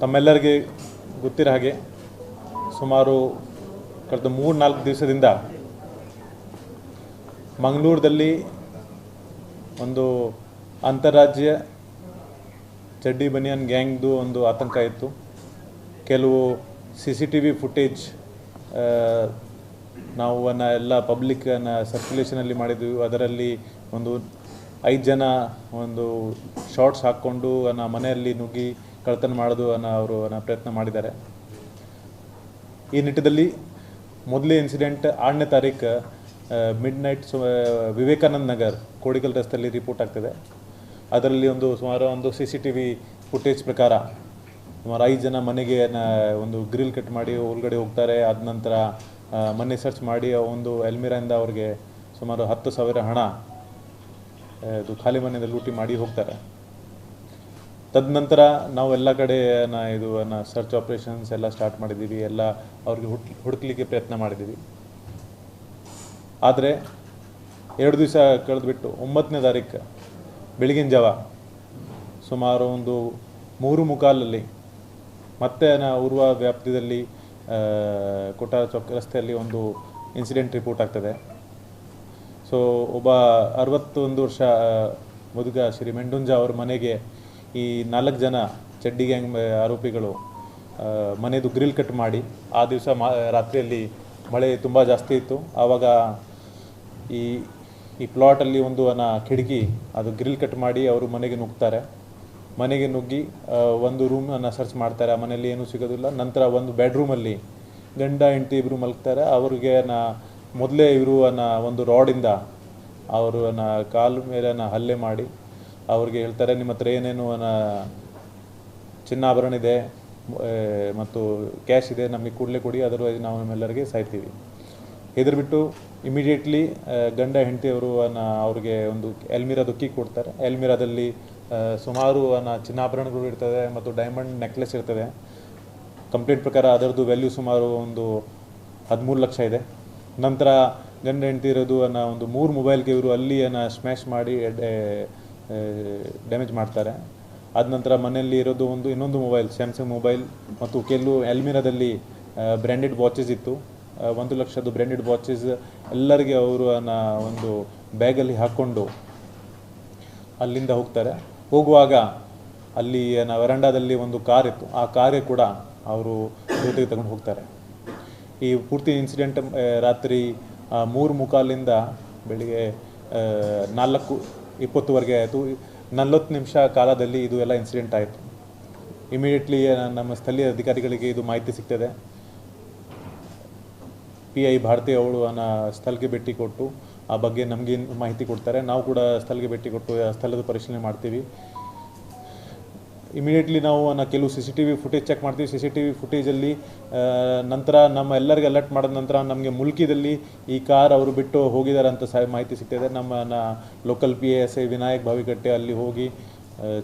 ತಮ್ಮೆಲ್ಲರಿಗೆ ಗೊತ್ತಿರೋ ಹಾಗೆ ಸುಮಾರು ಕಳೆದ ಮೂರು ನಾಲ್ಕು ದಿವಸದಿಂದ ಮಂಗಳೂರದಲ್ಲಿ ಒಂದು ಅಂತಾರಾಜ್ಯ ಚಡ್ಡಿ ಬನಿಯನ್ ಗ್ಯಾಂಗ್ದು ಒಂದು ಆತಂಕ ಇತ್ತು. ಕೆಲವು C C T V footage ನಾವು ಅನ್ನ ಎಲ್ಲ ಪಬ್ಲಿಕ್ಕನ್ನು ಸರ್ಕ್ಯುಲೇಷನಲ್ಲಿ ಮಾಡಿದ್ವಿ. ಅದರಲ್ಲಿ ಒಂದು ಐದು ಜನ ಒಂದು ಶಾರ್ಟ್ಸ್ ಹಾಕ್ಕೊಂಡು ಅನ್ನ ಮನೆಯಲ್ಲಿ ನುಗ್ಗಿ ಕಳ್ತನ ಮಾಡೋದು ಅನ್ನೋ ಅವರು ನನ್ನ ಪ್ರಯತ್ನ ಮಾಡಿದ್ದಾರೆ. ಈ ನಿಟ್ಟಿನಲ್ಲಿ ಮೊದಲೇ ಇನ್ಸಿಡೆಂಟ್ ಆರನೇ ತಾರೀಕು ಮಿಡ್ ನೈಟ್ ಸು ವಿವೇಕಾನಂದ ನಗರ್ ಕೋಡಿಕಲ್ ರಸ್ತೆಯಲ್ಲಿ ರಿಪೋರ್ಟ್ ಆಗ್ತಿದೆ. ಅದರಲ್ಲಿ ಒಂದು ಸುಮಾರು ಒಂದು C C T V footage ಪ್ರಕಾರ ಸುಮಾರು ಐದು ಜನ ಮನೆಗೆ ಒಂದು ಗ್ರಿಲ್ ಕಟ್ ಮಾಡಿ ಒಳಗಡೆ ಹೋಗ್ತಾರೆ. ಆದ ನಂತರ ಆ, ಮನೆ ಸರ್ಚ್ ಮಾಡಿ ಒಂದು ಎಲ್ಮಿರಾಯಿಂದ ಅವ್ರಿಗೆ ಸುಮಾರು ಹತ್ತು ಸಾವಿರ ಹಣ ಇದು ಖಾಲಿ ಮನೆಯಿಂದ ಲೂಟಿ ಮಾಡಿ ಹೋಗ್ತಾರೆ. ತದನಂತರ ನಾವು ಎಲ್ಲ ಕಡೆ ನಾ ಇದು ನಾ ಸರ್ಚ್ ಆಪರೇಷನ್ಸ್ ಎಲ್ಲ ಸ್ಟಾರ್ಟ್ ಮಾಡಿದ್ದೀವಿ. ಎಲ್ಲ ಅವ್ರಿಗೆ ಹುಟ್ ಹುಡುಕ್ಲಿಕ್ಕೆ ಪ್ರಯತ್ನ ಮಾಡಿದ್ದೀವಿ. ಆದರೆ ಎರಡು ದಿವಸ ಕಳೆದುಬಿಟ್ಟು ಒಂಬತ್ತನೇ ತಾರೀಕು ಬೆಳಗಿನ ಜಾವ ಸುಮಾರು ಒಂದು ಮೂರು ಮುಕಾಲಲ್ಲಿ ಮತ್ತೆ ನಾ ಉರ್ವ ವ್ಯಾಪ್ತಿಯಲ್ಲಿ ಕೊಟ್ಟಾರ ಚೌಕ್ ರಸ್ತೆಯಲ್ಲಿ ಒಂದು ಇನ್ಸಿಡೆಂಟ್ ರಿಪೋರ್ಟ್ ಆಗ್ತದೆ. ಸೊ ಒಬ್ಬ ಅರವತ್ತೊಂದು ವರ್ಷ ಮದುಗ ಶ್ರೀ ಮೆಂಡುಂಜ ಅವ್ರ ಮನೆಗೆ ಈ ನಾಲ್ಕು ಜನ ಚಡ್ಡಿ ಗ್ಯಾಂಗ್ ಆರೋಪಿಗಳು ಮನೆದು ಗ್ರಿಲ್ ಕಟ್ ಮಾಡಿ, ಆ ದಿವಸ ಮಾ, ರಾತ್ರಿಯಲ್ಲಿ ಮಳೆ ತುಂಬ ಜಾಸ್ತಿ ಇತ್ತು. ಆವಾಗ ಈ ಈ ಪ್ಲಾಟಲ್ಲಿ ಒಂದು ಅನ್ನ ಕಿಟಕಿ, ಅದು ಗ್ರಿಲ್ ಕಟ್ ಮಾಡಿ ಅವರು ಮನೆಗೆ ನುಗ್ತಾರೆ. ಮನೆಗೆ ನುಗ್ಗಿ ಒಂದು ಒಂದು ರೂಮನ್ನು ಸರ್ಚ್ ಮಾಡ್ತಾರೆ. ಆ ಮನೆಯಲ್ಲಿ ಏನೂ ಸಿಗೋದಿಲ್ಲ. ನಂತರ ಒಂದು ಬೆಡ್ರೂಮಲ್ಲಿ ಗಂಡ, ಹೆಂಡತಿ ಇಬ್ಬರು ಮಲಗ್ತಾರೆ. ಅವ್ರಿಗೆ ನಾ, ಮೊದಲೇ ಇವರು ಅನ್ನ ಒಂದು ರಾಡಿಂದ ಅವರು ಅನ್ನ ಕಾಲು ಮೇಲೆ ಅನ್ನ ಹಲ್ಲೆ ಮಾಡಿ ಅವ್ರಿಗೆ ಹೇಳ್ತಾರೆ, ನಿಮ್ಮ ಹತ್ರ ಏನೇನು ಅನ್ನ ಚಿನ್ನಾಭರಣ ಇದೆ ಮತ್ತು ಕ್ಯಾಶ್ ಇದೆ, ನಮಗೆ ಕೂಡಲೇ ಕೊಡಿ. ಅದರ್ವೈಸ್ ನಾವು ನಿಮ್ಮೆಲ್ಲರಿಗೆ ಸಾಯ್ತೀವಿ. ಹೆದರ್ಬಿಟ್ಟು ಇಮಿಡಿಯೇಟ್ಲಿ ಗಂಡ ಹೆಂಡತಿಯವರು ಅನ್ನ ಅವ್ರಿಗೆ ಒಂದು ಎಲ್ಮಿರಾದ ಕೀ ಕೊಡ್ತಾರೆ. ಎಲ್ಮಿರಾದಲ್ಲಿ ಸುಮಾರು ಚಿನ್ನಾಭರಣಗಳು ಇರ್ತದೆ ಮತ್ತು ಡೈಮಂಡ್ ನೆಕ್ಲೆಸ್ ಇರ್ತದೆ. ಕಂಪ್ಲೀಟ್ ಪ್ರಕಾರ ಅದರದ್ದು ವ್ಯಾಲ್ಯೂ ಸುಮಾರು ಒಂದು ಹದಿಮೂರು ಲಕ್ಷ ಇದೆ. ನಂತರ ಗಂಡ ಹೆಂಡತಿ ಇರೋದು ಅನ್ನ ಒಂದು ಮೂರು ಮೊಬೈಲ್ಗೆ ಇವರು ಅಲ್ಲಿ ಅನ್ನ ಸ್ಮ್ಯಾಶ್ ಮಾಡಿ ಡ್ಯಾಮೇಜ್ ಮಾಡ್ತಾರೆ. ಆದ ನಂತರ ಮನೆಯಲ್ಲಿ ಇರೋದು ಒಂದು, ಇನ್ನೊಂದು ಮೊಬೈಲ್ ಸ್ಯಾಮ್ಸಂಗ್ ಮೊಬೈಲ್ ಮತ್ತು ಕೆಲವು ಎಲ್ಮಿರಾದಲ್ಲಿ ಬ್ರ್ಯಾಂಡೆಡ್ ವಾಚಸ್ ಇತ್ತು. ಒಂದು ಲಕ್ಷದ್ದು ಬ್ರ್ಯಾಂಡೆಡ್ ವಾಚಸ್ ಎಲ್ಲರಿಗೆ ಅವರು ಅನ್ನ ಒಂದು ಬ್ಯಾಗಲ್ಲಿ ಹಾಕ್ಕೊಂಡು ಅಲ್ಲಿಂದ ಹೋಗ್ತಾರೆ. ಹೋಗುವಾಗ ಅಲ್ಲಿ ವರಂಡಾದಲ್ಲಿ ಒಂದು ಕಾರ್ ಇತ್ತು. ಆ ಕಾರೇ ಕೂಡ ಅವರು ಜೊತೆಗೆ ತಗೊಂಡು ಹೋಗ್ತಾರೆ. ಈ ಪೂರ್ತಿ ಇನ್ಸಿಡೆಂಟ್ ರಾತ್ರಿ ಮೂರು ಮುಕಾಲಿಂದ ಬೆಳಿಗ್ಗೆ ನಾಲ್ಕು, ಇಪ್ಪತ್ತುವರೆಗೆ ಆಯಿತು. ನಲವತ್ತು ನಿಮಿಷ ಕಾಲದಲ್ಲಿ ಇದು ಎಲ್ಲ ಇನ್ಸಿಡೆಂಟ್ ಆಯಿತು. ಇಮಿಡಿಯೇಟ್ಲಿ ನಮ್ಮ ಸ್ಥಳೀಯ ಅಧಿಕಾರಿಗಳಿಗೆ ಇದು ಮಾಹಿತಿ ಸಿಗ್ತದೆ. ಪಿ ಐ ಭಾರತಿ ಅವಳು ಅನ್ನ ಸ್ಥಳಕ್ಕೆ ಭೇಟಿ ಕೊಟ್ಟು ಆ ಬಗ್ಗೆ ನಮಗೆ ಮಾಹಿತಿ ಕೊಡ್ತಾರೆ. ನಾವು ಕೂಡ ಸ್ಥಳಕ್ಕೆ ಭೇಟಿ ಕೊಟ್ಟು ಆ ಸ್ಥಳದ ಪರಿಶೀಲನೆ ಮಾಡ್ತೀವಿ. ಇಮಿಡಿಯೇಟ್ಲಿ ನಾವು ಕೆಲವು C C T V footage check ಮಾಡ್ತೀವಿ. ಸಿ ಸಿ ಟಿ ವಿ ಫುಟೇಜಲ್ಲಿ ನಂತರ ನಮ್ಮ ಎಲ್ಲರಿಗೆ ಅಲರ್ಟ್ ಮಾಡಿದ ನಂತರ ನಮಗೆ ಮುಲ್ಕಿದಲ್ಲಿ ಈ ಕಾರ್ ಅವರು ಬಿಟ್ಟು ಹೋಗಿದ್ದಾರೆ ಅಂತ ಸಹ ಮಾಹಿತಿ ಸಿಗ್ತದೆ. ನಮ್ಮ local P S I Vinayak Bhavikatte ಅಲ್ಲಿ ಹೋಗಿ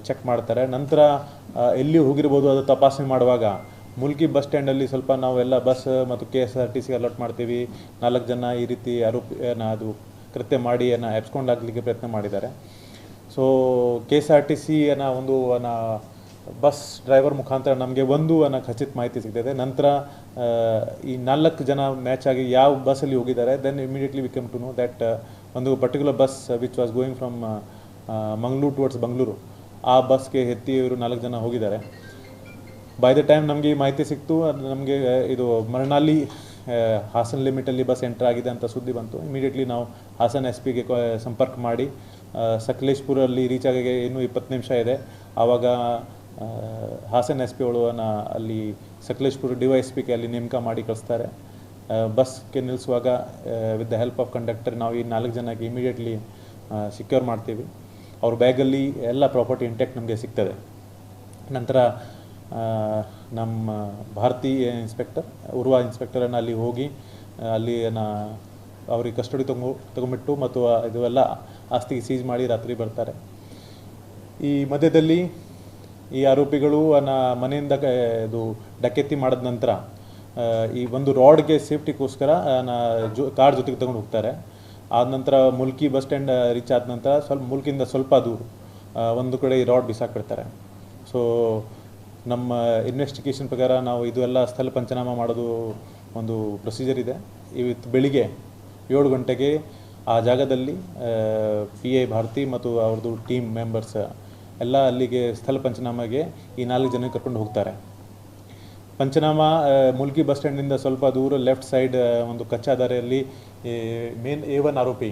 ಚೆಕ್ ಮಾಡ್ತಾರೆ. ನಂತರ ಎಲ್ಲಿ ಹೋಗಿರ್ಬೋದು ಅದು ತಪಾಸಣೆ ಮಾಡುವಾಗ ಮುಲ್ಕಿ ಬಸ್ ಸ್ಟ್ಯಾಂಡಲ್ಲಿ ಸ್ವಲ್ಪ ನಾವೆಲ್ಲ ಬಸ್ ಮತ್ತು K S R T C alert ಮಾಡ್ತೀವಿ. ನಾಲ್ಕು ಜನ ಈ ರೀತಿ ಆರೋಪಿ ಅದು ಕೃತ್ಯ ಮಾಡಿ ಏನ ಎಬ್ಸ್ಕೊಂಡಾಗಲಿಕ್ಕೆ ಪ್ರಯತ್ನ ಮಾಡಿದ್ದಾರೆ. So K S R T C ಅನ್ನೋ ಒಂದು ಅನ್ನ ಬಸ್ ಡ್ರೈವರ್ ಮುಖಾಂತರ ನಮಗೆ ಒಂದು ಅನ್ನೋ ಖಚಿತ ಮಾಹಿತಿ ಸಿಗ್ತದೆ. ನಂತರ ಈ ನಾಲ್ಕು ಜನ ಮ್ಯಾಚ್ ಆಗಿ ಯಾವ ಬಸ್ಸಲ್ಲಿ ಹೋಗಿದ್ದಾರೆ then immediately we come to know that ಒಂದು particular bus which was going from Mangaluru towards Bengaluru ಆ ಬಸ್ಗೆ ಎತ್ತಿ ಇವರು ನಾಲ್ಕು ಜನ ಹೋಗಿದ್ದಾರೆ. ಬೈ ದ ಟೈಮ್ ನಮಗೆ ಮಾಹಿತಿ ಸಿಕ್ತು ನಮಗೆ ಇದು ಮರಣಾಲಿ ಹಾಸನ್ ಲಿಮಿಟಲ್ಲಿ ಬಸ್ ಎಂಟರ್ ಆಗಿದೆ ಅಂತ ಸುದ್ದಿ ಬಂತು. ಇಮಿಡಿಯೇಟ್ಲಿ ನಾವು ಹಾಸನ ಎಸ್ ಪಿಗೆ ಸಂಪರ್ಕ ಮಾಡಿ ಸಕಲೇಶ್ಪುರಲ್ಲಿ ರೀಚ್ ಆಗೋಕ್ಕೆ ಇನ್ನೂ ಇಪ್ಪತ್ತು ನಿಮಿಷ ಇದೆ. ಆವಾಗ ಹಾಸನ ಎಸ್ ಪಿ ಅವಳು ಅಲ್ಲಿ ಸಕಲೇಶ್ಪುರ ಡಿ ವೈ ಎಸ್ ಪಿಗೆ ಅಲ್ಲಿ ನೇಮಕ ಮಾಡಿ ಕಳಿಸ್ತಾರೆ. ಬಸ್ಗೆ ನಿಲ್ಲಿಸುವಾಗ with the help of conductor ನಾವು ಈ ನಾಲ್ಕು ಜನಕ್ಕೆ ಇಮಿಡಿಯೇಟ್ಲಿ ಸಿಕ್ಯೂರ್ ಮಾಡ್ತೀವಿ. ಅವ್ರ ಬ್ಯಾಗಲ್ಲಿ ಎಲ್ಲ ಪ್ರಾಪರ್ಟಿ ಇಂಟ್ಯಾಕ್ಟ್ ನಮಗೆ ಸಿಗ್ತದೆ. ನಂತರ ನಮ್ಮ ಭಾರತೀಯ ಇನ್ಸ್ಪೆಕ್ಟರ್, ಉರ್ವ ಇನ್ಸ್ಪೆಕ್ಟರನ್ನು ಅಲ್ಲಿ ಹೋಗಿ, ಅಲ್ಲಿ ನಾ ಅವ್ರಿಗೆ ಕಸ್ಟಡಿ ತಗೊ ತಗೊಂಬಿಟ್ಟು ಮತ್ತು ಇದೆಲ್ಲ ಆಸ್ತಿಗೆ ಸೀಜ್ ಮಾಡಿ ರಾತ್ರಿ ಬರ್ತಾರೆ. ಈ ಮಧ್ಯದಲ್ಲಿ ಈ ಆರೋಪಿಗಳು ಅನ್ನ ಮನೆಯಿಂದ ಇದು ಡಕೆತಿ ಮಾಡಿದ ನಂತರ ಈ ಒಂದು ರಾಡ್ಗೆ ಸೇಫ್ಟಿಗೋಸ್ಕರ ನಾ ಜೊ, ಕಾರ್ ಜೊತೆಗೆ ತಗೊಂಡು ಹೋಗ್ತಾರೆ. ಆದ ನಂತರ ಮುಲ್ಕಿ ಬಸ್ ಸ್ಟ್ಯಾಂಡ್ ರೀಚ್ ಆದ ನಂತರ ಸ್ವಲ್ಪ ಮುಲ್ಕಿಂದ ಸ್ವಲ್ಪ ದೂರ ಒಂದು ಕಡೆ ಈ ರಾಡ್ ಬಿಸಾಕ್ಬಿಡ್ತಾರೆ. ಸೊ ನಮ್ಮ ಇನ್ವೆಸ್ಟಿಗೇಷನ್ ಪ್ರಕಾರ ನಾವು ಇದು ಎಲ್ಲ ಸ್ಥಳ ಪಂಚನಾಮ ಮಾಡೋದು ಒಂದು ಪ್ರೊಸೀಜರ್ ಇದೆ. ಇವತ್ತು ಬೆಳಿಗ್ಗೆ ಏಳು ಗಂಟೆಗೆ ಆ ಜಾಗದಲ್ಲಿ ಪಿ ಐ ಭಾರತಿ ಮತ್ತು ಅವ್ರದ್ದು ಟೀಮ್ ಮೆಂಬರ್ಸ್ ಎಲ್ಲ ಅಲ್ಲಿಗೆ ಸ್ಥಳ ಪಂಚನಾಮಗೆ ಈ ನಾಲ್ಕು ಜನ ಕರ್ಕೊಂಡು ಹೋಗ್ತಾರೆ. ಪಂಚನಾಮ ಮುಲ್ಕಿ ಬಸ್ ಸ್ಟ್ಯಾಂಡಿಂದ ಸ್ವಲ್ಪ ದೂರ ಲೆಫ್ಟ್ ಸೈಡ್ ಒಂದು ಕಚ್ಚಾ ದಾರಿಯಲ್ಲಿ ಮೇನ್ ಎ ಒನ್ ಆರೋಪಿ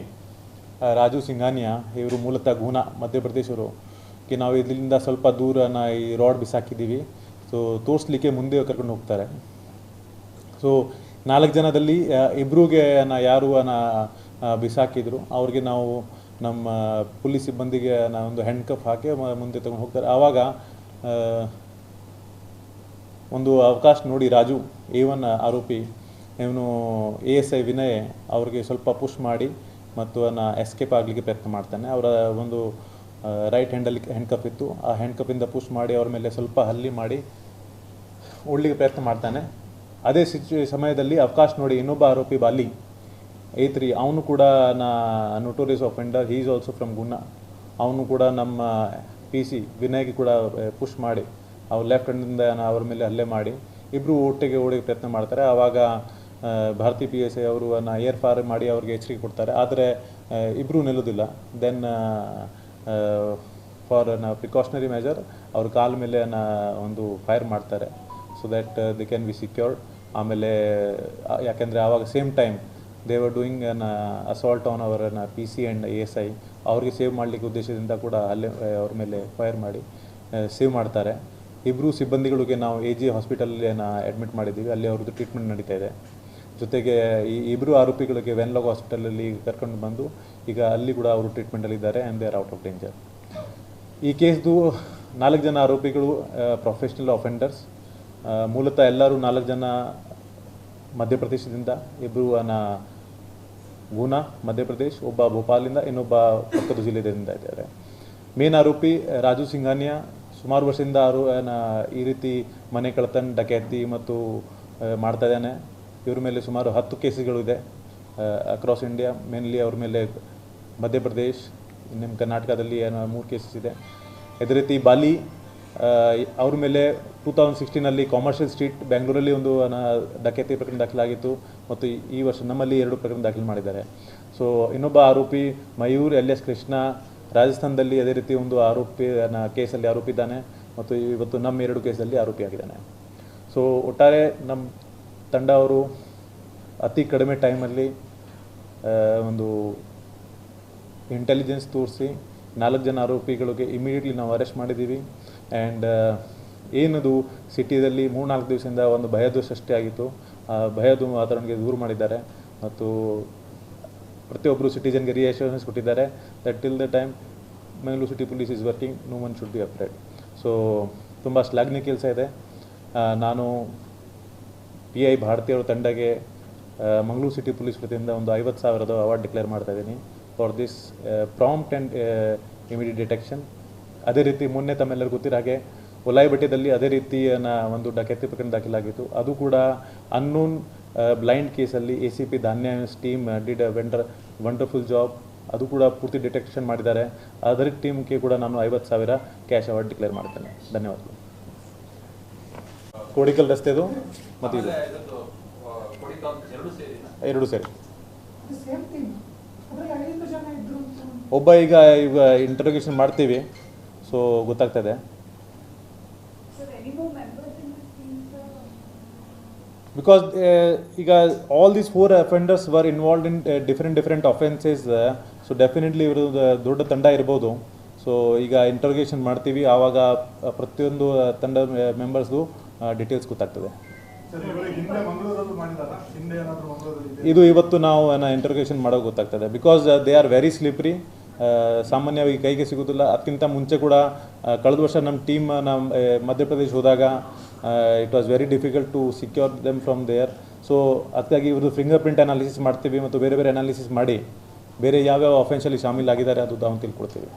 ರಾಜು ಸಿಂಘಾನಿಯಾ, ಇವರು ಮೂಲತಃ ಗೂನಾ ಮಧ್ಯಪ್ರದೇಶವರು ಗೆ ನಾವು ಇಲ್ಲಿಂದ ಸ್ವಲ್ಪ ದೂರನ ಈ ರಾಡ್ ಬಿಸಾಕಿದ್ದೀವಿ. ಸೊ ತೋರಿಸ್ಲಿಕ್ಕೆ ಮುಂದೆ ಕರ್ಕೊಂಡು ಹೋಗ್ತಾರೆ. ಸೊ ನಾಲ್ಕು ಜನದಲ್ಲಿ ಇಬ್ಬರಿಗೆ ಯಾರು ಅನ್ನ ಬಿಸಾಕಿದ್ರು. ಅವ್ರಿಗೆ ನಾವು ನಮ್ಮ ಪೊಲೀಸ್ ಸಿಬ್ಬಂದಿಗೆ ಒಂದು ಹ್ಯಾಂಡ್ ಕಪ್ ಹಾಕಿ ಮುಂದೆ ತಗೊಂಡು ಹೋಗ್ತಾರೆ. ಆವಾಗ ಒಂದು ಅವಕಾಶ ನೋಡಿ ರಾಜು ಎ ಆರೋಪಿ, ಇವನು ಎ ಎಸ್ ಐ ವಿನಯ್ ಅವ್ರಿಗೆ ಸ್ವಲ್ಪ ಪುಷ್ ಮಾಡಿ ಮತ್ತು ಅವನ್ನ ಎಸ್ಕೇಪ್ ಆಗಲಿಕ್ಕೆ ಪ್ರಯತ್ನ ಮಾಡ್ತಾನೆ. ಅವರ ಒಂದು ರೈಟ್ ಹ್ಯಾಂಡಲ್ಲಿ ಹ್ಯಾಂಡ್ ಕಪ್ ಇತ್ತು. ಆ ಹ್ಯಾಂಡ್ ಕಪ್ಪಿಂದ ಪುಷ್ ಮಾಡಿ, ಅವ್ರ ಮೇಲೆ ಸ್ವಲ್ಪ ಹಲ್ಲಿ ಮಾಡಿ ಓಡ್ಲಿಕ್ಕೆ ಪ್ರಯತ್ನ ಮಾಡ್ತಾನೆ. ಅದೇ ಸಿಚು ಸಮಯದಲ್ಲಿ ಅವಕಾಶ ನೋಡಿ ಇನ್ನೊಬ್ಬ ಆರೋಪಿ ಬಾಲಿ. ಐತ್ರಿ ಅವನು ಕೂಡ ನಾ notorious offender he is also from Guna ಅವನು ಕೂಡ ನಮ್ಮ ಪಿ ಸಿ ವಿನಯ್ಗೆ ಕೂಡ ಪುಷ್ ಮಾಡಿ. ಅವ್ರು ಲೆಫ್ಟ್ ಹ್ಯಾಂಡಿಂದ ಅವ್ರ ಮೇಲೆ ಹಲ್ಲೆ ಮಾಡಿ. ಇಬ್ಬರು ಒಟ್ಟಿಗೆ ಓಡಿಗೆ ಪ್ರಯತ್ನ ಮಾಡ್ತಾರೆ. ಆವಾಗ ಭಾರತಿ ಪಿ ಎಸ್ ಐ ಅವರು ಏರ್ ಫಾರ್ ಮಾಡಿ ಅವ್ರಿಗೆ ಎಚ್ಚರಿಕೆ ಕೊಡ್ತಾರೆ. ಆದರೆ ಇಬ್ಬರೂ ನಿಲ್ಲೋದಿಲ್ಲ. ದೆನ್ ಫಾರ್ನ ಪ್ರಿಕಾಷನರಿ ಮೆಜರ್ ಅವ್ರ ಕಾಲ ಮೇಲೆ ನ ಒಂದು ಫೈರ್ ಮಾಡ್ತಾರೆ. So that they can be secured ಆಮೇಲೆ ಯಾಕೆಂದರೆ ಆವಾಗ same time they were doing an assault on our P C and A S I ಅವ್ರಿಗೆ ಸೇವ್ ಮಾಡಲಿಕ್ಕೆ ಉದ್ದೇಶದಿಂದ ಕೂಡ ಅಲ್ಲೇ ಅವ್ರ ಮೇಲೆ ಫೈರ್ ಮಾಡಿ ಸೇವ್ ಮಾಡ್ತಾರೆ. ಇಬ್ಬರು ಸಿಬ್ಬಂದಿಗಳಿಗೆ ನಾವು ಎ ಜಿ ಹಾಸ್ಪಿಟಲಲ್ಲಿ ಅಡ್ಮಿಟ್ ಮಾಡಿದ್ದೀವಿ. ಅಲ್ಲಿ ಅವ್ರದ್ದು ಟ್ರೀಟ್ಮೆಂಟ್ ನಡೀತಾ ಇದೆ. ಜೊತೆಗೆ ಈ ಇಬ್ಬರು ಆರೋಪಿಗಳಿಗೆ ವೆನ್ಲಾಗ್ ಹಾಸ್ಪಿಟಲಲ್ಲಿ ಕರ್ಕೊಂಡು ಬಂದು ಈಗ ಅಲ್ಲಿ ಕೂಡ ಅವರು ಟ್ರೀಟ್ಮೆಂಟಲ್ಲಿದ್ದಾರೆ and they are out of danger ಈ ಕೇಸ್ದು ನಾಲ್ಕು ಜನ ಆರೋಪಿಗಳು ಪ್ರೊಫೆಷ್ನಲ್ ಅಫೆಂಡರ್ಸ್ ಮೂಲತಃ ಎಲ್ಲರೂ ನಾಲ್ಕು ಜನ ಮಧ್ಯಪ್ರದೇಶದಿಂದ ಇಬ್ಬರು ನ ಗುನಾ ಮಧ್ಯಪ್ರದೇಶ್, ಒಬ್ಬ ಭೋಪಾಲಿಂದ ಇನ್ನೊಬ್ಬ ಪಕ್ಕದ ಜಿಲ್ಲೆಯಿಂದ ಇದ್ದಾರೆ. ಮೇನ್ ಆರೋಪಿ ರಾಜು ಸಿಂಘಾನಿಯಾ, ಸುಮಾರು ವರ್ಷದಿಂದ ಅವರು ಈ ರೀತಿ ಮನೆ ಕಳ್ತನ ಡಕ್ಯಾತಿ ಮತ್ತು ಮಾಡ್ತಾ ಇದ್ದಾನೆ. ಇವ್ರ ಮೇಲೆ ಸುಮಾರು ಹತ್ತು ಕೇಸುಗಳು ಇದೆ ಅಕ್ರಾಸ್ ಇಂಡಿಯಾ ಮೇನ್ಲಿ ಅವ್ರ ಮೇಲೆ ಮಧ್ಯಪ್ರದೇಶ್ ನಿಮ್ಮ ಕರ್ನಾಟಕದಲ್ಲಿ ಏನೋ ಮೂರು ಕೇಸಸ್ ಇದೆ. ಅದೇ ರೀತಿ ಬಾಲಿ ಅವ್ರ ಮೇಲೆ ಟೂ ತೌಸಂಡ್ ಸಿಕ್ಸ್ಟೀನಲ್ಲಿ ಕಾಮರ್ಷಿಯಲ್ ಸ್ಟ್ರೀಟ್ ಬೆಂಗಳೂರಲ್ಲಿ ಒಂದು ಡಕೇತಿ ಪ್ರಕರಣ ದಾಖಲಾಗಿತ್ತು ಮತ್ತು ಈ- ವರ್ಷ ನಮ್ಮಲ್ಲಿ ಎರಡು ಪ್ರಕರಣ ದಾಖಲು ಮಾಡಿದ್ದಾರೆ. ಸೊ ಇನ್ನೊಬ್ಬ ಆರೋಪಿ ಮಯೂರ್ ಎಲ್ ಎಸ್ ಕೃಷ್ಣ, ರಾಜಸ್ಥಾನದಲ್ಲಿ ಅದೇ ರೀತಿ ಒಂದು ಆರೋಪಿ ಕೇಸಲ್ಲಿ ಆರೋಪಿ ಇದ್ದಾನೆ ಮತ್ತು ಇವತ್ತು ನಮ್ಮ ಎರಡು ಕೇಸಲ್ಲಿ ಆರೋಪಿ ಆಗಿದ್ದಾನೆ ಸೊ ಒಟ್ಟಾರೆ ನಮ್ಮ ತಂಡ ಅವರು ಅತಿ ಕಡಿಮೆ ಟೈಮಲ್ಲಿ ಒಂದು ಇಂಟೆಲಿಜೆನ್ಸ್ ತೋರಿಸಿ ನಾಲ್ಕು ಜನ ಆರೋಪಿಗಳಿಗೆ ಇಮಿಡಿಯೇಟ್ಲಿ ನಾವು ಅರೆಸ್ಟ್ ಮಾಡಿದ್ದೀವಿ. ಆ್ಯಂಡ್ ಏನದು ಸಿಟಿಯಲ್ಲಿ ಮೂರ್ನಾಲ್ಕು ದಿವಸದಿಂದ ಒಂದು ಭಯದು ಸೃಷ್ಟಿ ಆಗಿತ್ತು. ಆ ಭಯದ ವಾತಾವರಣಕ್ಕೆ ದೂರ ಮಾಡಿದ್ದಾರೆ. ಮತ್ತು ಪ್ರತಿಯೊಬ್ಬರು ಸಿಟಿಜನ್ಗೆ ರಿಯಶೂರೆನ್ಸ್ ಕೊಟ್ಟಿದ್ದಾರೆ that till the time Bengaluru city police is working no one should be afraid so ತುಂಬ ಶ್ಲಾಘನೀಯ ಕೆಲಸ ಇದೆ. ನಾನು ಪಿ ಐ ಭಾರತೀಯರ ತಂಡಗೆ ಮಂಗ್ಳೂರು ಮಂಗಳೂರು ಸಿಟಿ ಪೊಲೀಸ್ ವತಿಯಿಂದ ಒಂದು ಐವತ್ತು ಸಾವಿರದ ಅವಾರ್ಡ್ ಡಿಕ್ಲೇರ್ ಮಾಡ್ತಾ ಇದ್ದೀನಿ. For this prompt and immediate detection ಅದೇ ರೀತಿ ಮೊನ್ನೆ ತಮ್ಮೆಲ್ಲರೂ ಗೊತ್ತಿರೋ ಹಾಗೆ ಒಲಾಯಿ ಬೆಟ್ಟದಲ್ಲಿ ಅದೇ ರೀತಿಯ ಒಂದು ಡಕೈತಿ ಪ್ರಕರಣ ದಾಖಲಾಗಿತ್ತು. ಅದು ಕೂಡ ಅನ್ನೋನ್ ಬ್ಲೈಂಡ್ ಕೇಸಲ್ಲಿ A C P Dhanya team did wonder wonderful job ಅದು ಕೂಡ ಪೂರ್ತಿ ಡಿಟೆಕ್ಷನ್ ಮಾಡಿದ್ದಾರೆ. ಅದರ ಟೀಮ್ಗೆ ಕೂಡ ನಾನು ಐವತ್ತು ಸಾವಿರ ಕ್ಯಾಶ್ ಅವಾರ್ಡ್ ಡಿಕ್ಲೇರ್ ಮಾಡ್ತೇನೆ. ಧನ್ಯವಾದಗಳು. ಕೋಡಿಕಲ್ ರಸ್ತೆದು ಮತ್ತು ಇದು? ಎರಡು ಸೇರಿ ಸೇಮ್ ಥಿಂಗ್ ಅದ್ರಲ್ಲಿ ಐದು ಜನ ಇದ್ರು ಅಂತ ಒಬ್ಬ ಈಗ ಈಗ ಇಂಟ್ರೋಗೇಷನ್ ಮಾಡ್ತೀವಿ ಸೊ ಗೊತ್ತಾಗ್ತದೆ? ಬಿಕಾಸ್ ಈಗ all these four offenders were involved in different different offences so definitely ಇವರು ದೊಡ್ಡ ತಂಡ ಇರ್ಬೋದು. ಸೊ ಈಗ ಇಂಟರ್ಗೇಷನ್ ಮಾಡ್ತೀವಿ ಆವಾಗ ಪ್ರತಿಯೊಂದು ತಂಡ ಮೆಂಬರ್ಸ್ದು ಡೀಟೇಲ್ಸ್ ಗೊತ್ತಾಗ್ತದೆ. ಸರ್ ಹಿಂದೆ ಮಂಗಳೂರಲ್ಲೂ ಮಾಡಿದಾರ? ಹಿಂದೆ ಏನಾದರೂ ಮಂಗಳೂರಲ್ಲಿ ಇದು ಇವತ್ತು ನಾವು ಇಂಟರ್ಗೇಷನ್ ಮಾಡೋಕೆ ಗೊತ್ತಾಗ್ತದೆ. Because they are very slippery ಸಾಮಾನ್ಯವಾಗಿ ಕೈಗೆ ಸಿಗೋದಿಲ್ಲ ಅದಕ್ಕಿಂತ ಮುಂಚೆ ಕೂಡ ಕಳೆದ ವರ್ಷ ನಮ್ಮ ಟೀಮ್ ನಮ್ಮ ಮಧ್ಯಪ್ರದೇಶ ಹೋದಾಗ it was very difficult to secure them from there so ಅದಕ್ಕಾಗಿ ಇವರು ಫಿಂಗರ್ ಪ್ರಿಂಟ್ ಅನಾಲಿಸಿಸ್ ಮಾಡ್ತೀವಿ ಮತ್ತು ಬೇರೆ ಬೇರೆ ಅನಾಲಿಸಿಸ್ ಮಾಡಿ, ಬೇರೆ ಯಾವ್ಯಾವ ಅಫೆನ್ಸಲ್ಲಿ ಶಾಮೀಲಾಗಿದ್ದಾರೆ ಅದು ನಾವು ತಿಳ್ಕೊಡ್ತೀವಿ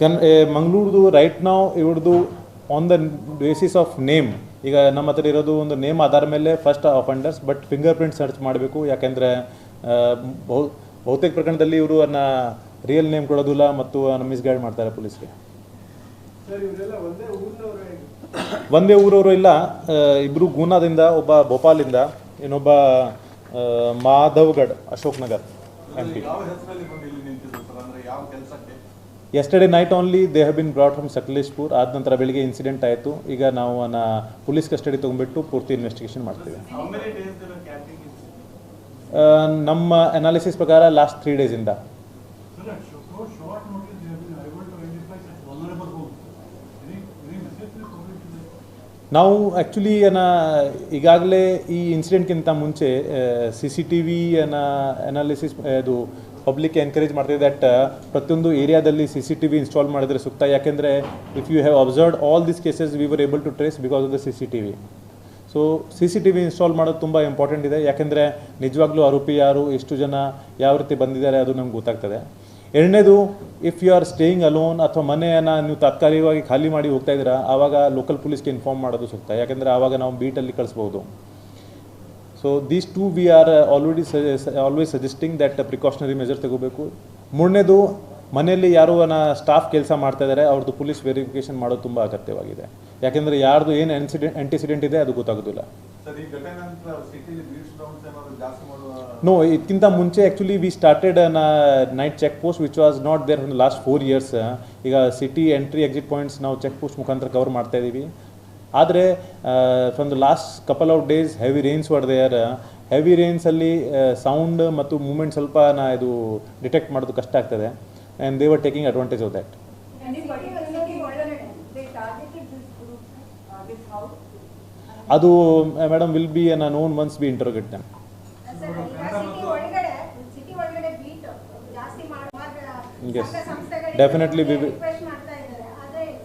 ಕನ್ ಮಂಗಳೂರ್ದು ರೈಟ್ ನಾವು ಇವ್ರದ್ದು on the basis of name ಈಗ ನಮ್ಮ ಹತ್ರ ಇರೋದು ಒಂದು ನೇಮ್ ಆಧಾರ ಮೇಲೆ first offenders but fingerprint search ಮಾಡಬೇಕು. ಯಾಕೆಂದರೆ ಬಹು ಬಹುತೇಕ ಪ್ರಕರಣದಲ್ಲಿ ಇವರು ಅನ್ನ ರಿಯಲ್ ನೇಮ್ ಕೊಡೋದಿಲ್ಲ ಮತ್ತು ಮಿಸ್ಗೈಡ್ ಮಾಡ್ತಾರೆ ಪೊಲೀಸ್ಗೆ ಸರ್ ಇವರೆಲ್ಲ ಒಂದೇ ಊರವರು ಇಲ್ಲ. ಇಬ್ಬರು ಇಬ್ರು ಗೂನಾದಿಂದ ಒಬ್ಬ ಭೋಪಾಲಿಂದ ಇನ್ನೊಬ್ಬ ಮಾಧವ್ಗಢ್ ಅಶೋಕ್ ನಗರ್ ಎಂ ಪಿ ಯಾವ ಬಂದು ಇಲ್ಲಿ ನಿಂತಿದ್ರು ಸರ್? ಅಂದ್ರೆ ಯಾವ ಕೆಲಸಕ್ಕೆ? Yesterday night only they have been brought from Sakleshpur ಆದ ನಂತರ ಬೆಳಿಗ್ಗೆ ಇನ್ಸಿಡೆಂಟ್ ಆಯಿತು. ಈಗ ನಾವು ಅನ್ನ ಪೊಲೀಸ್ ಕಸ್ಟಡಿ ತೊಗೊಂಡ್ಬಿಟ್ಟು ಪೂರ್ತಿ ಇನ್ವೆಸ್ಟಿಗೇಷನ್ ಮಾಡ್ತೀವಿ how many days there camping ಆ, ನಮ್ಮ ಅನಾಲಿಸಿಸ್ ಪ್ರಕಾರ ಲಾಸ್ಟ್ ತ್ರೀ ಡೇಸಿಂದ? ನಾವು ಆ್ಯಕ್ಚುಲಿ ಏನ ಈಗಾಗಲೇ ಈ ಇನ್ಸಿಡೆಂಟ್ಗಿಂತ ಮುಂಚೆ ಸಿ ಸಿ ಟಿ ವಿ ಅನ್ನ ಅನಾಲಿಸಿಸ್ ಇದು ಪಬ್ಲಿಕ್ ಎನ್ಕರೇಜ್ ಮಾಡ್ತಿದೆ ದಟ್ ಪ್ರತಿಯೊಂದು ಏರಿಯಾದಲ್ಲಿ C C T V install ಮಾಡಿದ್ರೆ ಸೂಕ್ತ ಯಾಕೆಂದರೆ if you have observed all this cases we were able to trace because of the C C T V so C C T V install ಮಾಡೋದು ತುಂಬ important ಇದೆ. ಯಾಕೆಂದರೆ ನಿಜವಾಗ್ಲೂ ಆರೋಪಿ ಯಾರು, ಎಷ್ಟು ಜನ, ಯಾವ ರೀತಿ ಬಂದಿದ್ದಾರೆ ಅದು ನಮ್ಗೆ ಗೊತ್ತಾಗ್ತದೆ. ಎರಡನೇದು if you are staying alone ಅಥವಾ ಮನೆಯನ್ನು ನೀವು ತಾತ್ಕಾಲಿಕವಾಗಿ ಖಾಲಿ ಮಾಡಿ ಹೋಗ್ತಾ ಇದ್ದೀರಾ, ಆವಾಗ ಲೋಕಲ್ ಪೊಲೀಸ್ಗೆ ಇನ್ಫಾರ್ಮ್ ಮಾಡೋದು ಸೂಕ್ತ. ಯಾಕೆಂದರೆ ಆವಾಗ ನಾವು ಬೀಟಲ್ಲಿ ಕಳಿಸ್ಬೋದು. So these two we are already always suggesting that precautionary measure ತಗೋಬೇಕು. ಮೂರನೇದು, ಮನೆಯಲ್ಲಿ ಯಾರು ಸ್ಟಾಫ್ ಕೆಲಸ ಮಾಡ್ತಾ ಇದ್ದಾರೆ, ಅವ್ರದ್ದು ಪೊಲೀಸ್ ವೆರಿಫಿಕೇಷನ್ ಮಾಡೋದು ತುಂಬ ಅಗತ್ಯವಾಗಿದೆ. ಯಾಕೆಂದರೆ ಯಾರ್ದು ಏನು ಎನ್ಸಿಡೆಂಟ್ ಆಂಟಿಸಿಡೆಂಟ್ ಇದೆ ಅದು ಗೊತ್ತಾಗೋದಿಲ್ಲ. ಸರ್ ಈ ಸಿಟಿಲಿ ಬೀಟ್ಸ್ ಡೌನ್ಸ್ ಏನಾದ್ರು ಜಾಸ್ತಿ ಮಾಡುವ ನೋ ಇದಕ್ಕಿಂತ ಮುಂಚೆ actually we started night check post which was not there from last four years ಈಗ ಸಿಟಿ ಎಂಟ್ರಿ ಎಕ್ಸಿಟ್ ಪಾಯಿಂಟ್ಸ್ ನಾವು ಚೆಕ್ ಪೋಸ್ಟ್ ಮುಖಾಂತರ ಕವರ್ ಮಾಡ್ತಾ ಇದ್ದೀವಿ ಆದರೆ from the last couple of days heavy rains there heavy ರೇನ್ಸಲ್ಲಿ sound ಮತ್ತು moment ಸ್ವಲ್ಪ ನಾ ಇದು ಡಿಟೆಕ್ಟ್ ಮಾಡೋದು ಕಷ್ಟ ಆಗ್ತದೆ. And they were taking advantage of that Any particular ಒಳಗಡೆ they targeted this group, uh, this house? ಅದು ಮೇಡಮ್ ವಿಲ್ ಬಿ ಅನ್ನ known once we interrogate them sir, definitely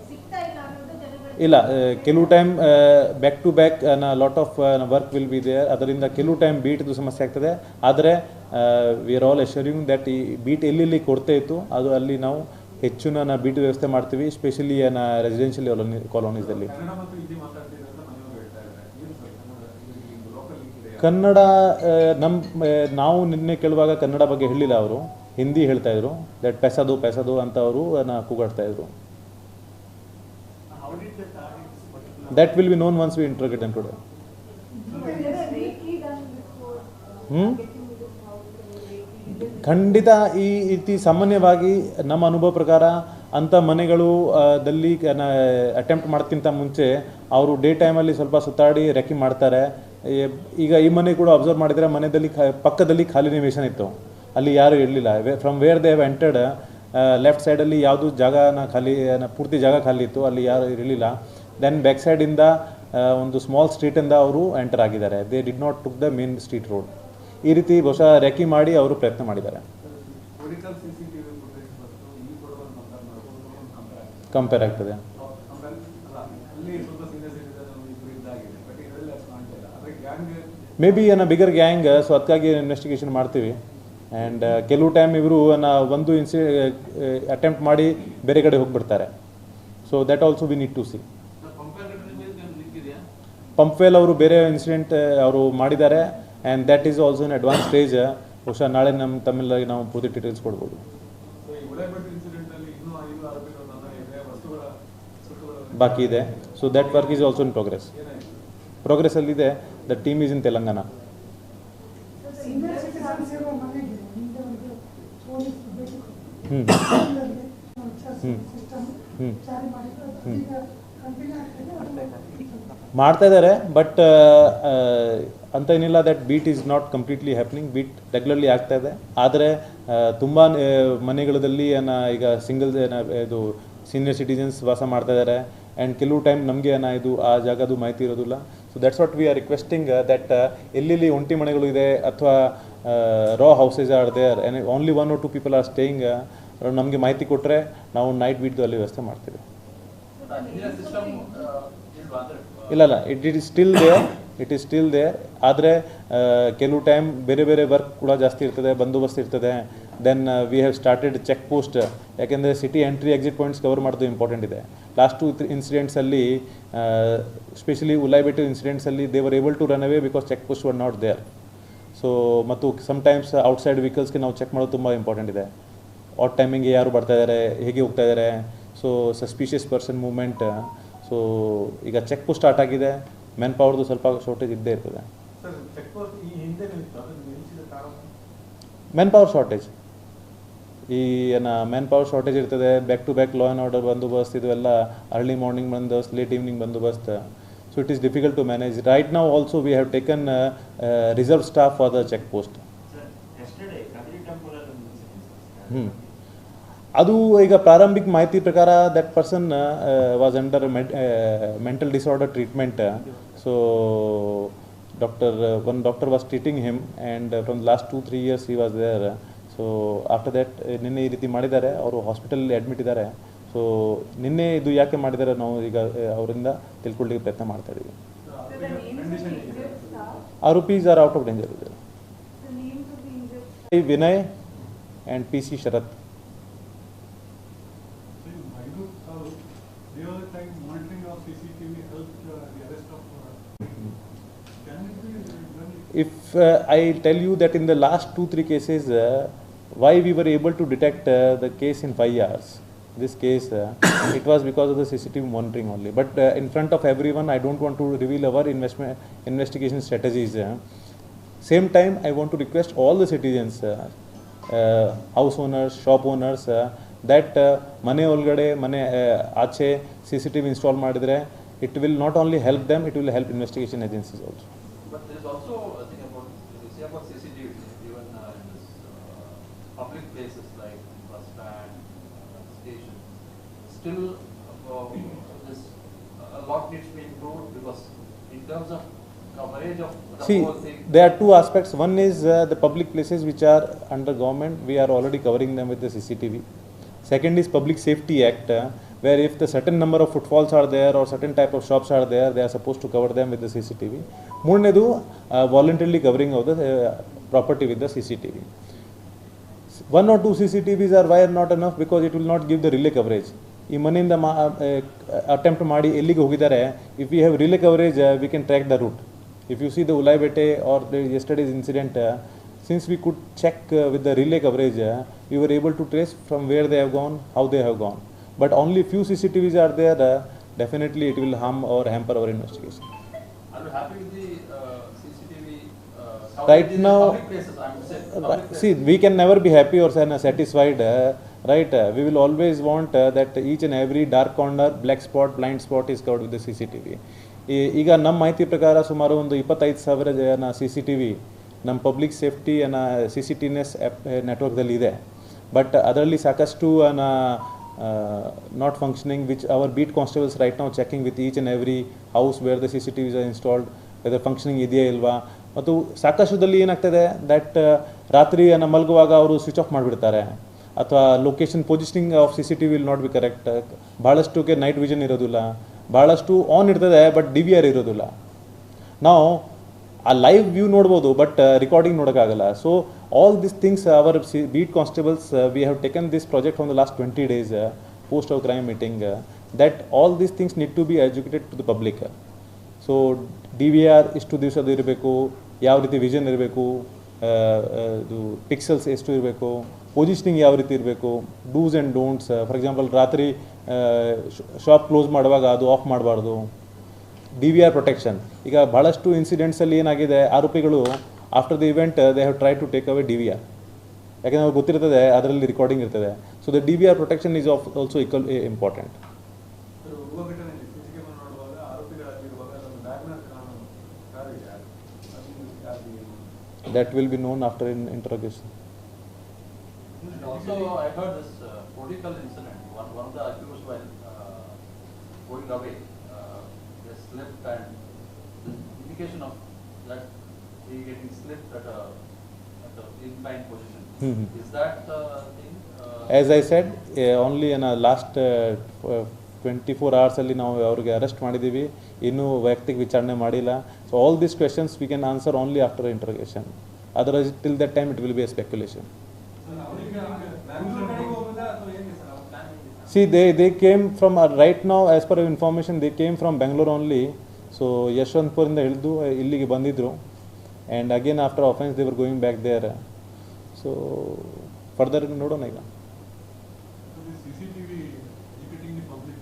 ಸಿಗ್ತಾ ಇಲ್ಲ ಕೆಲವು time back to back lot of work will be there ಅದರಿಂದ ಕೆಲವು time ಬೀಟ್ದು ಸಮಸ್ಯೆ ಆಗ್ತದೆ. ಆದರೆ we are all assuring that ಈ ಬೀಟ್ ಎಲ್ಲೆಲ್ಲಿ ಕೊಡ್ತಾ ಇತ್ತು ಅದು ಅಲ್ಲಿ ನಾವು ಹೆಚ್ಚು ನಾನು ಬೀಟ್ ವ್ಯವಸ್ಥೆ ಮಾಡ್ತೀವಿ ಸ್ಪೆಷಲಿ ನಾ ರೆಸಿಡೆನ್ಷಿಯಲ್ ಕಾಲೋನೀಸಲ್ಲಿ ಕನ್ನಡ ಮತ್ತು ಹಿಂದಿ ಮಾತಾಡ್ತೀರಿ ಅಂತ ಮನೆಯವರು ಹೇಳ್ತಾ ಇದ್ದಾರೆ ಏನು ಸರ್ ಕನ್ನಡ ಲೋಕಲ್ ಇದೆ ಕನ್ನಡ ನಮ್ಮ ನಾವು ನಿನ್ನೆ ಕೇಳುವಾಗ ಕನ್ನಡ ಬಗ್ಗೆ ಹೇಳಿಲ್ಲ ಅವರು. ಹಿಂದಿ ಹೇಳ್ತಾ ಇದ್ರು. ದಟ್ ಪೆಸದು ಪೆಸದು ಅಂತ ಅವರು ಕೂಗಾಡ್ತಾ ಇದ್ರು. That will be known once we interrogate them today ಹ್ಞೂ ಖಂಡಿತ ಈ ರೀತಿ ಸಾಮಾನ್ಯವಾಗಿ ನಮ್ಮ ಅನುಭವ ಪ್ರಕಾರ ಅಂಥ ಮನೆಗಳು ದಲ್ಲಿ ಅಟೆಂಪ್ಟ್ ಮಾಡ್ತಿಂತ ಮುಂಚೆ ಅವರು ಡೇ ಟೈಮಲ್ಲಿ ಸ್ವಲ್ಪ ಸುತ್ತಾಡಿ, ರೆಕ್ಕಿ ಮಾಡ್ತಾರೆ. ಈಗ ಈ ಮನೆ ಕೂಡ ಅಬ್ಸರ್ವ್ ಮಾಡಿದರೆ ಮನೆಯಲ್ಲಿ ಖಾ- ಪಕ್ಕದಲ್ಲಿ ಖಾಲಿ ನಿವೇಶನ ಇತ್ತು. ಅಲ್ಲಿ ಯಾರೂ ಇರಲಿಲ್ಲ. From where they have entered left ಸೈಡಲ್ಲಿ ಯಾವುದು ಜಾಗನ ಖಾಲಿ ಪೂರ್ತಿ ಜಾಗ ಖಾಲಿ ಇತ್ತು ಅಲ್ಲಿ ಯಾರು ಇರಲಿಲ್ಲ. ದೆನ್ ಬ್ಯಾಕ್ ಸೈಡಿಂದ ಒಂದು ಸ್ಮಾಲ್ ಸ್ಟ್ರೀಟಿಂದ ಅವರು ಎಂಟರ್ ಆಗಿದ್ದಾರೆ. They did not took the main street road ಈ ರೀತಿ ಬಹುಶಃ ರೆಕಿ ಮಾಡಿ ಅವರು ಪ್ರಯತ್ನ ಮಾಡಿದ್ದಾರೆ. ಕಂಪೇರ್ ಆಗ್ತದೆ ಕಂಪೇರ್ ಆಗ್ತದೆ ಕಂಪೇರ್ ಅಲ್ಲ ಅಲ್ಲಿ ಸ್ವಲ್ಪ ಸೀನಿಯರ್ ಸಿಟಿಸನ್ ಇಬ್ಬರು ಇದ್ದಾಗಿದೆ ಬಟ್ ಇದರಲ್ಲಿ ಅಷ್ಟು ಕಾಣ್ತಾ ಇಲ್ಲ ಆದರೆ ಗ್ಯಾಂಗ್ ಮೇ ಬಿ ಏನೋ ಬಿಗರ್ ಗ್ಯಾಂಗ್ ಸೊ ಅದಕ್ಕಾಗಿ ಇನ್ವೆಸ್ಟಿಗೇಷನ್ ಮಾಡ್ತೀವಿ. ಆ್ಯಂಡ್ ಕೆಲವು ಟೈಮ್ ಇವರು ಒಂದು ಇನ್ಸಿ ಅಟೆಂಪ್ಟ್ ಮಾಡಿ ಬೇರೆ ಕಡೆ ಹೋಗಿಬಿಡ್ತಾರೆ. So that also we need to see Pumpwell ಅವರು ಬೇರೆ ಇನ್ಸಿಡೆಂಟ್ ಅವರು ಮಾಡಿದ್ದಾರೆ. And that is also in advance stage ಬಹುಶಃ ನಾಳೆ ನಮ್ಮ ತಮಿಳಾಗಿ ನಾವು ಪೂರ್ತಿ ಡೀಟೇಲ್ಸ್ ಕೊಡ್ಬೋದು. ಬಾಕಿ ಇದೆ. So that work is also in progress progress ಪ್ರೋಗ್ರೆಸ್ಸಲ್ಲಿದೆ ಜಾರಿ ಮಾಡಿದ್ರು ಅದು ಹ್ಮ್. ಈಗ ಕಂಟಿನ್ಯೂ ಆಗ್ತಿದೆ ಅದು ಮಾಡ್ತಾ ಇದ್ದಾರೆ ಬಟ್ ಅಂತ ಏನಿಲ್ಲ that beat is not completely happening beat regularly ಆಗ್ತಾ ಇದೆ. ಆದರೆ ತುಂಬ ಮನೆಗಳಲ್ಲಿ ಏನ ಈಗ ಸಿಂಗಲ್ ಇದು ಸೀನಿಯರ್ ಸಿಟಿಜನ್ಸ್ ವಾಸ ಮಾಡ್ತಾ ಇದ್ದಾರೆ ಆ್ಯಂಡ್ ಕೆಲವು ಟೈಮ್ ನಮಗೆ ಏನ ಇದು ಆ ಜಾಗದು ಮಾಹಿತಿ ಇರೋದಿಲ್ಲ. So that's what we are requesting that ಎಲ್ಲೆಲ್ಲಿ ಒಂಟಿ ಮನೆಗಳು ಇದೆ ಅಥವಾ row houses are there only one or two people are staying ನಮಗೆ ಮಾಹಿತಿ ಕೊಟ್ಟರೆ ನಾವು ನೈಟ್ ಬಿಟ್ಟು ಅಲ್ಲಿ ವ್ಯವಸ್ಥೆ ಮಾಡ್ತೀವಿ. ಇಲ್ಲ ಇಲ್ಲ it it is still there it is still there ಆದರೆ ಕೆಲವು ಟೈಮ್ ಬೇರೆ ಬೇರೆ ವರ್ಕ್ ಕೂಡ ಜಾಸ್ತಿ ಇರ್ತದೆ, ಬಂದೋಬಸ್ತ್ ಇರ್ತದೆ. Then we have started check post ಯಾಕೆಂದರೆ city entry exit points cover ಮಾಡೋದು ಇಂಪಾರ್ಟೆಂಟ್ ಇದೆ. ಲಾಸ್ಟ್ ಟು ಇನ್ಸಿಡೆಂಟ್ಸಲ್ಲಿ specially Ulaibettu ಇನ್ಸಿಡೆಂಟ್ಸಲ್ಲಿ they were able to run away because check post were not there so ಮತ್ತು ಸಮಟೈಮ್ಸ್ ಔಟ್ಸೈಡ್ ವೆಹಿಕಲ್ಸ್ಗೆ ನಾವು ಚೆಕ್ ಮಾಡೋದು ತುಂಬ important ಇದೆ. ಆಟ್ ಟೈಮಿಂಗ್ಗೆ ಯಾರು ಬರ್ತಾ ಇದ್ದಾರೆ ಹೇಗೆ ಹೋಗ್ತಾ ಇದ್ದಾರೆ so suspicious person movement so ಈಗ ಚೆಕ್ ಪೋಸ್ಟ್ ಸ್ಟಾರ್ಟ್ ಆಗಿದೆ. ಮೆನ್ ಪವರ್ದು ಸ್ವಲ್ಪ ಶಾರ್ಟೇಜ್ ಇದ್ದೇ ಇರ್ತದೆ. ಮೆನ್ ಪವರ್ ಶಾರ್ಟೇಜ್ ಈ ಏನು ಮ್ಯಾನ್ ಪವರ್ ಶಾರ್ಟೇಜ್ ಇರ್ತದೆ back to back law and order bandobast ಇದು ಎಲ್ಲ early morning bandobast. Late evening bandobast so it is difficult to manage right ನಾವು also we have taken reserve staff for the check post ಹ್ಞೂ ಅದು ಈಗ ಪ್ರಾರಂಭಿಕ ಮಾಹಿತಿ ಪ್ರಕಾರ that person was under mental disorder treatment so doctor one doctor was treating him and from last two three years ಈ was there so after that ನಿನ್ನೆ ಈ ರೀತಿ ಮಾಡಿದ್ದಾರೆ. ಅವರು ಹಾಸ್ಪಿಟಲಲ್ಲಿ ಅಡ್ಮಿಟ್ ಇದ್ದಾರೆ. ಸೊ ನಿನ್ನೆ ಇದು ಯಾಕೆ ಮಾಡಿದ್ದಾರೆ ನಾವು ಈಗ ಅವರಿಂದ ತಿಳ್ಕೊಳ್ಳಿಕ್ಕೆ ಪ್ರಯತ್ನ ಮಾಡ್ತಾ ಇದ್ದೀವಿ ಆರೋಪೀಸ್ ಆರ್ ಔಟ್ ಆಫ್ ಡೇಂಜರ್ ಇದೆ Vinay and P C Sharath if I tell you that in the last two three cases why we were able to detect uh, the case in five hours. this case, uh, it was because of the CCTV monitoring only. But uh, in front of everyone, I don't want to reveal our investment investigation strategies. uh. Same time, I want to request all the citizens, uh, uh, house owners, shop owners, uh, that ಮನೆ ಒಳಗಡೆ ಮನೆ uh, ಆಚೆ C C T V install ಮಾಡಿದರೆ it help them it will help investigation agencies also still uh, this, a lot needs to be improved because in terms of coverage of the See, whole. There are two aspects. One is uh, the public places which are under government, we are already covering them with the CCTV. Second is Public Safety Act, uh, where if the certain number of footfalls are there or certain type of shops are there, they are supposed to cover them with the CCTV. Murnedu uh, voluntarily covering of the uh, property with the CCTV. One or two CCTVs are why not enough because it will not give the relay coverage. Will not give the relay coverage ಈ ಮನೆಯಿಂದ ಮಾ attempt ಮಾಡಿ ಎಲ್ಲಿಗೆ ಹೋಗಿದ್ದಾರೆ if you have relay coverage we can track the route if you see the ಉಲಾಯ್ಬೆಟೆ are the yesterday's incident since we could check with the relay coverage we were able to trace from where they have gone how they have gone but only few C C T Vs are there definitely it will harm our hamper our investigation Are you happy with the uh, CCTV? uh, Right coverage in now- Public places, I'm saying. public Right. places. See, we can never be happy or sa- satisfied, uh, right? Uh, we will always want uh, that each and every dark corner, black spot, blind spot is covered with the CCTV. ಈಗ ನಮ್ಮ ಮಾಹಿತಿ ಪ್ರಕಾರ ಸುಮಾರು ಒಂದು ಇಪ್ಪತ್ತೈದು ಸಾವಿರ ಜನ C C T V ನಮ್ಮ ಪಬ್ಲಿಕ್ ಸೇಫ್ಟಿ ಅನ್ನ ಸಿ ಸಿ ಟಿ ನೆಸ್ ಆ್ಯಪ್ ನೆಟ್ವರ್ಕ್ದಲ್ಲಿ ಇದೆ ಬಟ್ ಅದರಲ್ಲಿ ಸಾಕಷ್ಟು ಅನ್ನ not functioning which our beat constables right ನಾವು checking with each and every house where the C C T Vs installed whether functioning ಇದೆಯಾ ಇಲ್ವಾ ಮತ್ತು ಸಾಕಷ್ಟುದಲ್ಲಿ ಏನಾಗ್ತದೆ ದಟ್ ರಾತ್ರಿ ಅನ್ನ ಮಲಗುವಾಗ ಅವರು ಸ್ವಿಚ್ ಆಫ್ ಮಾಡಿಬಿಡ್ತಾರೆ ಅಥವಾ location positioning of C C T will not be correct ಭಾಳಷ್ಟುಗೆ night vision ಇರೋದಿಲ್ಲ. ಭಾಳಷ್ಟು ಆನ್ ಇರ್ತದೆ ಬಟ್ ಡಿ ವಿ ಆರ್ ಇರೋದಿಲ್ಲ. ನಾವು ಆ ಲೈವ್ ವ್ಯೂ ನೋಡ್ಬೋದು but recording ನೋಡೋಕ್ಕಾಗಲ್ಲ. So all this things our C beat constables we have taken this project from the last twenty days post of crime meeting that all these things need to be educated to the public so D V R ಇಷ್ಟು ದಿವಸದ್ದು ಇರಬೇಕು, ಯಾವ ರೀತಿ vision ಇರಬೇಕು ಇದು pixels ಎಷ್ಟು ಇರಬೇಕು positioning ಯಾವ ರೀತಿ ಇರಬೇಕು? Dos and don'ts for example ರಾತ್ರಿ ಶಾಪ್ ಕ್ಲೋಸ್ ಮಾಡುವಾಗ ಅದು ಆಫ್ ಮಾಡಬಾರ್ದು. ಡಿ ವಿ ಆರ್ ಪ್ರೊಟೆಕ್ಷನ್ ಈಗ ಭಾಳಷ್ಟು ಇನ್ಸಿಡೆಂಟ್ಸಲ್ಲಿ ಏನಾಗಿದೆ? ಆರೋಪಿಗಳು after the event they have try to take away D V R ಯಾಕೆಂದ್ರೆ ಅವ್ರಿಗೆ ಗೊತ್ತಿರ್ತದೆ ಅದರಲ್ಲಿ ರೆಕಾರ್ಡಿಂಗ್ ಇರ್ತದೆ. So the D V R protection is of also equal important after in that will be known after in interrogation. And also, I heard this uh, political incident, one, one of the accused while uh, going away, uh, they slipped and the indication of that he getting slipped at a, at a inclined position. Mhm. Is that the thing? Uh, As I said, uh, only in a last uh, uh, twenty four ಅವರ್ಸಲ್ಲಿ ನಾವು ಅವ್ರಿಗೆ arrest ಮಾಡಿದ್ದೀವಿ ಇನ್ನೂ ವೈಯಕ್ತಿಕ ವಿಚಾರಣೆ ಮಾಡಿಲ್ಲ so all these questions we can answer only after interrogation otherwise till that time it will be a speculation Bangalore ಕಡೆಗೆ ಹೋಗೋದಾ ಅಥವಾ ಹೇಗೆ ಸರ್ ಅವ್ರ ಪ್ಲಾನ್ ಹೇಗೆ sir See, they, they came from, uh, right now, as per information, they came from Bangalore only. So, ಯಶವಂತಪುರಿಂದ ಇಳಿದು ಇಲ್ಲಿಗೆ ಬಂದಿದ್ರು and again after offence they were going back there so further ನೋಡೋಣ ಈಗ So the CCTV educating the public,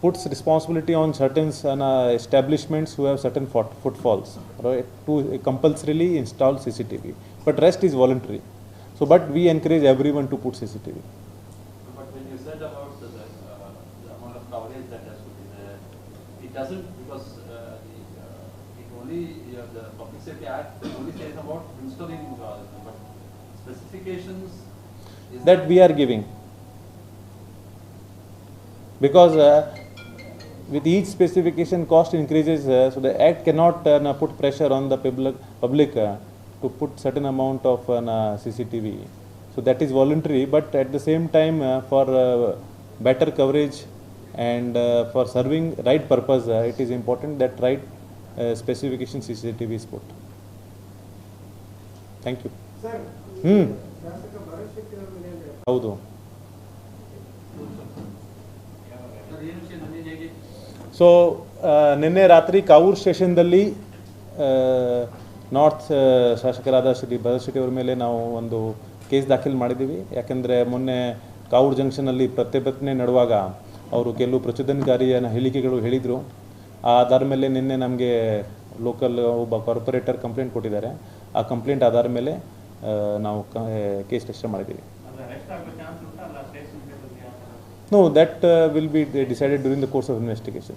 puts responsibility on certain uh, establishments who have certain foot- footfalls, right, to compulsorily install CCTV. But rest is voluntary. So, but we encourage everyone to put CCTV. But when you said about the, uh, the amount of coverage that has to be there, it doesn't because uh, the, uh, it only, the Public Safety Act only says about installing, uh, but specifications is. That we are giving. Because uh, with each specification cost increases, uh, so the Act cannot uh, put pressure on the public, public uh, to put certain amount of uh, CCTV. So that is voluntary, but at the same time uh, for uh, better coverage and for serving right purpose, it is important that right specification CCTV is put. Thank you. Sir, hmm. ಹೌದು so ನಿನ್ನೆ ರಾತ್ರಿ Kavoor ಸ್ಟೇಷನ್ದಲ್ಲಿ north ಶಾಸಕರಾದ ಶ್ರೀ ಭರತ್ ಶೆಟ್ಟಿ ಅವರ ಮೇಲೆ ನಾವು ಒಂದು case ದಾಖಲು ಮಾಡಿದ್ದೀವಿ. ಯಾಕೆಂದರೆ ಮೊನ್ನೆ ಕಾವೂರು ಜಂಕ್ಷನ್ನಲ್ಲಿ ಪ್ರತಿಭಟನೆ ನಡುವಾಗ ಅವರು ಕೆಲವು ಪ್ರಚೋದನಕಾರಿಯ ಹೇಳಿಕೆಗಳು ಹೇಳಿದರು. ಆಧಾರ ಮೇಲೆ ನಿನ್ನೆ ನಮಗೆ ಲೋಕಲ್ ಒಬ್ಬ ಕಾರ್ಪೊರೇಟರ್ ಕಂಪ್ಲೇಂಟ್ ಕೊಟ್ಟಿದ್ದಾರೆ. ಆ ಕಂಪ್ಲೇಂಟ್ ಆಧಾರ ಮೇಲೆ ನಾವು ಕೇಸ್ ರಿಜಿಸ್ಟರ್ ಮಾಡಿದ್ದೀವಿ. No, that uh, will be decided during the course of investigation.